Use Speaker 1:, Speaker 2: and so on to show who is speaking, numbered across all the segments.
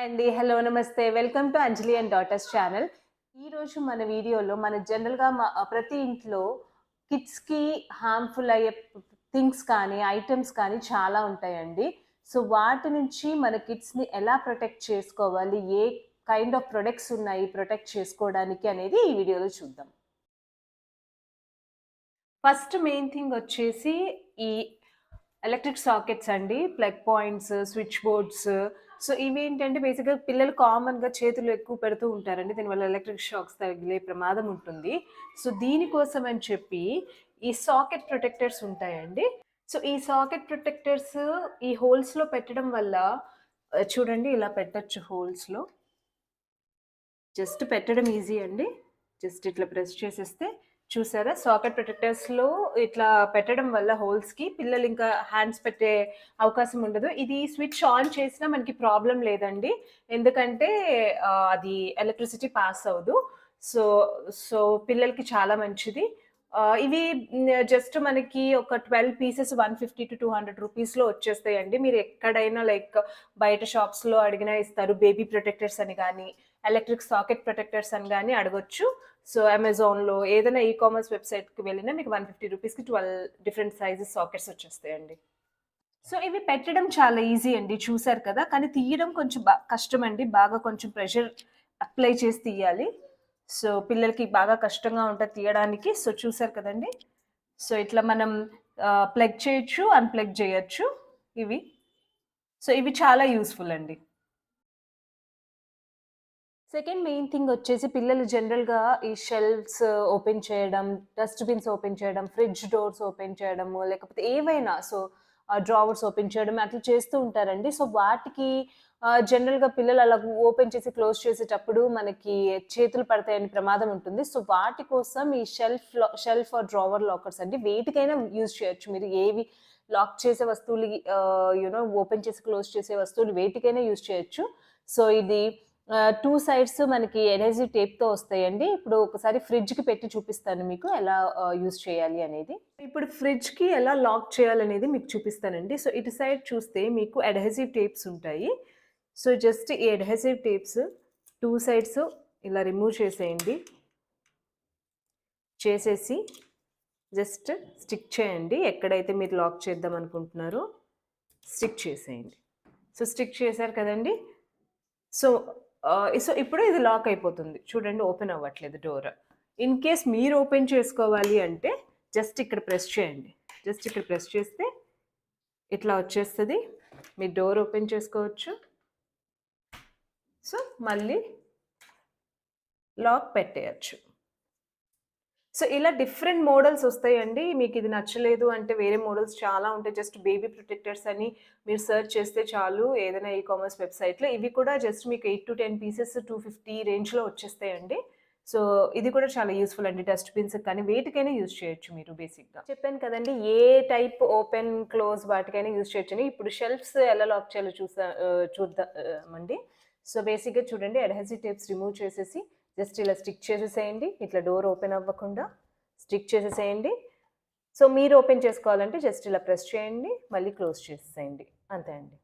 Speaker 1: Hi అండి. Hello నమస్తే. Welcome to Anjali and daughters channel. ఈరోజు మన వీడియోలో మన జనరల్గా మా- ప్రతి ఇంట్లో కిడ్స్కి హార్మ్ఫుల్ అయ్యే థింగ్స్ కానీ ఐటమ్స్ కానీ చాలా ఉంటాయండి. సో వాటి నుంచి మన కిడ్స్ని ఎలా ప్రొటెక్ట్ చేసుకోవాలి? ఏ కైండ్ ఆఫ్ ప్రొడక్ట్స్ ఉన్నాయి ప్రొటెక్ట్ చేసుకోవడానికి అనేది ఈ వీడియోలో చూద్దాం. ఫస్ట్ మెయిన్ థింగ్ వచ్చేసి ఈ ఎలక్ట్రిక్ సాకెట్స్ అండి. Plug points switch boards so ఇవి ఏంటంటే బేసిక్గా పిల్లలు కామన్గా చేతులు ఎక్కువ పెడుతూ ఉంటారండి. దీనివల్ల ఎలక్ట్రిక్ షాక్స్ తగిలే ప్రమాదం ఉంటుంది. సో దీనికోసం అని చెప్పి ఈ సాకెట్ ప్రొటెక్టర్స్ ఉంటాయండి. సో ఈ సాకెట్ ప్రొటెక్టర్స్ ఈ హోల్స్లో పెట్టడం వల్ల చూడండి ఇలా పెట్టచ్చు హోల్స్లో జస్ట్ పెట్టడం ఈజీ అండి. జస్ట్ ఇట్లా ప్రెస్ చేసేస్తే చూసారా? సాకెట్ ప్రొటెక్టర్స్లో ఇట్లా పెట్టడం వల్ల హోల్స్కి పిల్లలు ఇంకా హ్యాండ్స్ పెట్టే అవకాశం ఉండదు. ఇది స్విచ్ ఆన్ చేసినా మనకి ప్రాబ్లం లేదండి. ఎందుకంటే అది ఎలక్ట్రిసిటీ పాస్ అవ్వదు. సో సో పిల్లలకి చాలా మంచిది. ఇవి జస్ట్ మనకి ఒక twelve pieces one fifty to two hundred రూపీస్లో వచ్చేస్తాయండి. మీరు ఎక్కడైనా లైక్ బయట షాప్స్లో అడిగినా ఇస్తారు బేబీ ప్రొటెక్టర్స్ అని కానీ ఎలక్ట్రిక్ సాకెట్ ప్రొటెక్టర్స్ అని కానీ అడగొచ్చు. సో అమెజాన్లో ఏదైనా ఈ కామర్స్ వెబ్సైట్కి వెళ్ళినా మీకు వన్ ఫిఫ్టీ రూపీస్కి ట్వెల్వ్ డిఫరెంట్ సైజెస్ సాకెట్స్ వచ్చేస్తాయండి. సో ఇవి పెట్టడం చాలా ఈజీ అండి చూసారు కదా. కానీ తీయడం కొంచెం బా కష్టం అండి బాగా కొంచెం ప్రెషర్ అప్లై చేసి తీయాలి. సో పిల్లలకి బాగా కష్టంగా ఉంటుంది తీయడానికి సో చూసారు కదండి. సో ఇట్లా మనం ప్లగ్ చేయొచ్చు అన్ప్లగ్ చేయొచ్చు ఇవి. సో ఇవి చాలా యూస్ఫుల్ అండి. సెకండ్ మెయిన్ థింగ్ వచ్చేసి పిల్లలు జనరల్గా ఈ షెల్ఫ్స్ ఓపెన్ చేయడం డస్ట్బిన్స్ ఓపెన్ చేయడం ఫ్రిడ్జ్ డోర్స్ ఓపెన్ చేయడము లేకపోతే ఏవైనా సో డ్రావర్స్ ఓపెన్ చేయడం అట్లా చేస్తూ ఉంటారండి. సో వాటికి జనరల్గా పిల్లలు అలా ఓపెన్ చేసి క్లోజ్ చేసేటప్పుడు మనకి చేతులు పడతాయని ప్రమాదం ఉంటుంది. సో వాటి కోసం ఈ షెల్ఫ్ షెల్ఫ్ డ్రావర్ లాకర్స్ అండి వేటికైనా యూజ్ చేయొచ్చు. మీరు ఏవి లాక్ చేసే వస్తువులు యూనో ఓపెన్ చేసి క్లోజ్ చేసే వస్తువులు వేటికైనా యూజ్ చేయొచ్చు. సో ఇది టూ సైడ్స్ మనకి ఎడహెసివ్ టేప్తో వస్తాయండి. ఇప్పుడు ఒకసారి ఫ్రిడ్జ్కి పెట్టి చూపిస్తాను మీకు ఎలా యూజ్ చేయాలి అనేది. ఇప్పుడు ఫ్రిడ్జ్కి ఎలా లాక్ చేయాలనేది మీకు చూపిస్తానండి. సో ఇటు సైడ్ చూస్తే మీకు అడ్హెసివ్ టేప్స్ ఉంటాయి. సో జస్ట్ ఈ అడ్హెసివ్ టేప్స్ టూ సైడ్స్ ఇలా రిమూవ్ చేసేయండి. చేసేసి జస్ట్ స్టిక్ చేయండి. ఎక్కడైతే మీరు లాక్ చేద్దాం అనుకుంటున్నారో స్టిక్ చేసేయండి. సో స్టిక్ చేశారు కదండి. సో సో ఇప్పుడు ఇది లాక్ అయిపోతుంది. చూడండి ఓపెన్ అవ్వట్లేదు డోర్. ఇన్ కేస్ మీరు ఓపెన్ చేసుకోవాలి అంటే జస్ట్ ఇక్కడ ప్రెస్ చేయండి. జస్ట్ ఇక్కడ ప్రెస్ చేస్తే ఇట్లా వచ్చేస్తుంది. మీరు డోర్ ఓపెన్ చేసుకోవచ్చు. సో మళ్ళీ లాక్ పెట్టేయచ్చు. సో ఇలా డిఫరెంట్ మోడల్స్ వస్తాయండి. మీకు ఇది నచ్చలేదు అంటే వేరే మోడల్స్ చాలా ఉంటాయి. జస్ట్ బేబీ ప్రొటెక్టర్స్ అని మీరు సెర్చ్ చేస్తే చాలు. ఏదైనా ఈ కామర్స్ వెబ్సైట్లో ఇవి కూడా జస్ట్ మీకు eight to ten pieces two fifty రేంజ్లో వచ్చేస్తాయండి. సో ఇది కూడా చాలా యూస్ఫుల్ అండి. డస్ట్బిన్స్ కానీ వేటికైనా యూజ్ చేయొచ్చు మీరు బేసిక్గా. చెప్పాను కదండి ఏ టైప్ ఓపెన్ క్లోజ్ వాటికైనా యూజ్ చేయొచ్చు అని ఇప్పుడు షెల్ఫ్స్ ఎలా లాక్ చేయాలో చూసా చూద్దామండి సో బేసిక్గా చూడండి అడ్హెసివ్ టేప్స్ రిమూవ్ చేసేసి జస్ట్ ఇలా స్టిక్ చేసేసేయండి. ఇట్లా డోర్ ఓపెన్ అవ్వకుండా స్టిక్ చేసేసేయండి. సో మీరు ఓపెన్ చేసుకోవాలంటే జస్ట్ ఇలా ప్రెస్ చేయండి. మళ్ళీ క్లోజ్ చేసేసేయండి. అంతే అండి.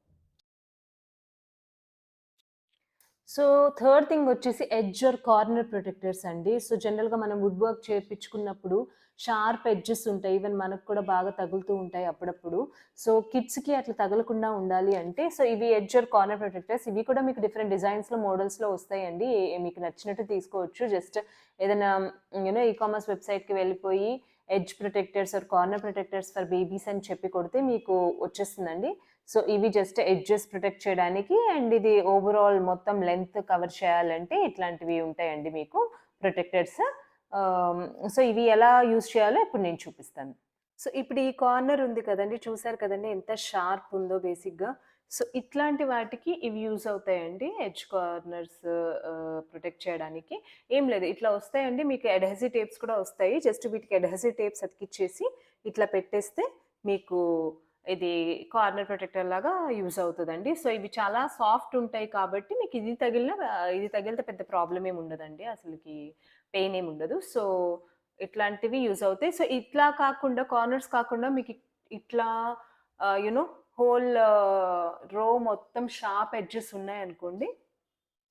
Speaker 1: సో థర్డ్ థింగ్ వచ్చేసి ఎడ్జ్ ఆర్ కార్నర్ ప్రొటెక్టర్స్ అండి. సో జనరల్గా మనం వుడ్ వర్క్ చేర్పించుకున్నప్పుడు షార్ప్ ఎడ్జెస్ ఉంటాయి. ఈవెన్ మనకు కూడా బాగా తగులుతూ ఉంటాయి అప్పుడప్పుడు. సో కిడ్స్కి అట్లా తగలకుండా ఉండాలి అంటే సో ఇవి ఎడ్జ్ ఆర్ కార్నర్ ప్రొటెక్టర్స్. ఇవి కూడా మీకు డిఫరెంట్ డిజైన్స్లో మోడల్స్లో వస్తాయండి. మీకు నచ్చినట్టు తీసుకోవచ్చు. జస్ట్ ఏదైనా యూనో ఈ కామర్స్ వెబ్సైట్కి వెళ్ళిపోయి edge protectors or corner protectors for babies అని చెప్పి కొడితే మీకు వచ్చేస్తుందండి. సో ఇవి జస్ట్ ఎడ్జెస్ ప్రొటెక్ట్ చేయడానికి అండ్ ఇది ఓవరాల్ మొత్తం లెంత్ కవర్ చేయాలంటే ఇట్లాంటివి ఉంటాయండి మీకు ప్రొటెక్టర్స్ సో um, ఇవి ఎలా యూస్ చేయాలో ఇప్పుడు నేను చూపిస్తాను. సో ఇప్పుడు ఈ కార్నర్ ఉంది కదండి చూసారు కదండి ఎంత షార్ప్ ఉందో బేసిక్గా సో ఇట్లాంటి వాటికి ఇవి యూజ్ అవుతాయండి ఎడ్జ్ కార్నర్స్ ప్రొటెక్ట్ చేయడానికి. ఏం లేదు ఇట్లా వస్తాయండి మీకు అడ్హెసివ్ టేప్స్ కూడా వస్తాయి. జస్ట్ వీటికి అడ్హెసివ్ టేప్స్ అతికిచ్చేసి ఇట్లా పెట్టేస్తే మీకు ఇది కార్నర్ ప్రొటెక్టర్ లాగా యూజ్ అవుతుందండి. సో ఇవి చాలా సాఫ్ట్ ఉంటాయి కాబట్టి మీకు ఇది తగిలిన ఇది తగిలితే పెద్ద ప్రాబ్లం ఏమి ఉండదండి. అసలుకి పెయిన్ ఏమి ఉండదు. సో ఇట్లాంటివి యూజ్ అవుతాయి. సో ఇట్లా కాకుండా కార్నర్స్ కాకుండా మీకు ఇట్లా యునో హోల్ రో మొత్తం షార్ప్ ఎడ్జెస్ ఉన్నాయి అనుకోండి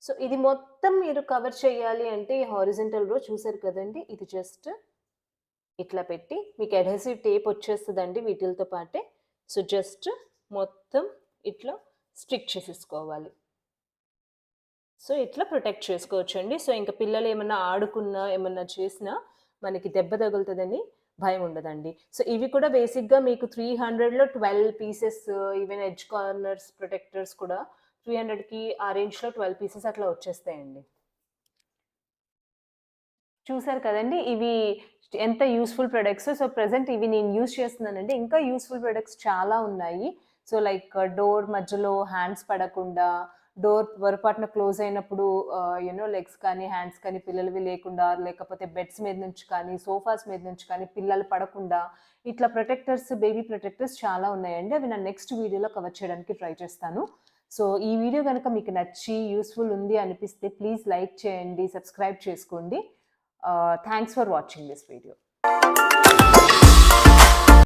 Speaker 1: సో ఇది మొత్తం మీరు కవర్ చేయాలి అంటే ఈ హారిజెంటల్ రో చూసారు కదండి? ఇది జస్ట్ ఇట్లా పెట్టి మీకు అడ్హెసివ్ టేప్ వచ్చేస్తుందండి వీటితో పాటే. సో జస్ట్ మొత్తం ఇట్లా స్టిక్ చేసేసుకోవాలి. సో ఇట్లా ప్రొటెక్ట్ చేసుకోవచ్చండి. సో ఇంకా పిల్లలు ఏమన్నా ఆడుకున్నా ఏమన్నా చేసినా మనకి దెబ్బ తగులుతుందని భయం ఉండదండి సో ఇవి కూడా బేసిక్గా మీకు త్రీ హండ్రెడ్లో twelve pieces even edge corners protectors కూడా త్రీ హండ్రెడ్కి ఆ రేంజ్లో ట్వెల్వ్ పీసెస్ అట్లా వచ్చేస్తాయండి. చూసారు కదండి ఇవి ఎంత యూస్ఫుల్ ప్రొడక్ట్స్. సో ప్రజెంట్ ఇవి నేను యూస్ చేస్తున్నానండి. ఇంకా యూస్ఫుల్ ప్రొడక్ట్స్ చాలా ఉన్నాయి. సో లైక్ డోర్ మధ్యలో హ్యాండ్స్ పడకుండా డోర్ పొరపాటున క్లోజ్ అయినప్పుడు యూనో లెగ్స్ కానీ హ్యాండ్స్ కానీ పిల్లలవి లేకుండా లేకపోతే బెడ్స్ మీద నుంచి కానీ సోఫాస్ మీద నుంచి కానీ పిల్లలు పడకుండా ఇట్లా ప్రొటెక్టర్స్ బేబీ ప్రొటెక్టర్స్ చాలా ఉన్నాయండి. అవి నా నెక్స్ట్ వీడియోలో కవర్ చేయడానికి ట్రై చేస్తాను. సో ఈ వీడియో కనుక మీకు నచ్చి యూస్ఫుల్ ఉంది అనిపిస్తే ప్లీజ్ లైక్ చేయండి సబ్స్క్రైబ్ చేసుకోండి. Thanks for watching this video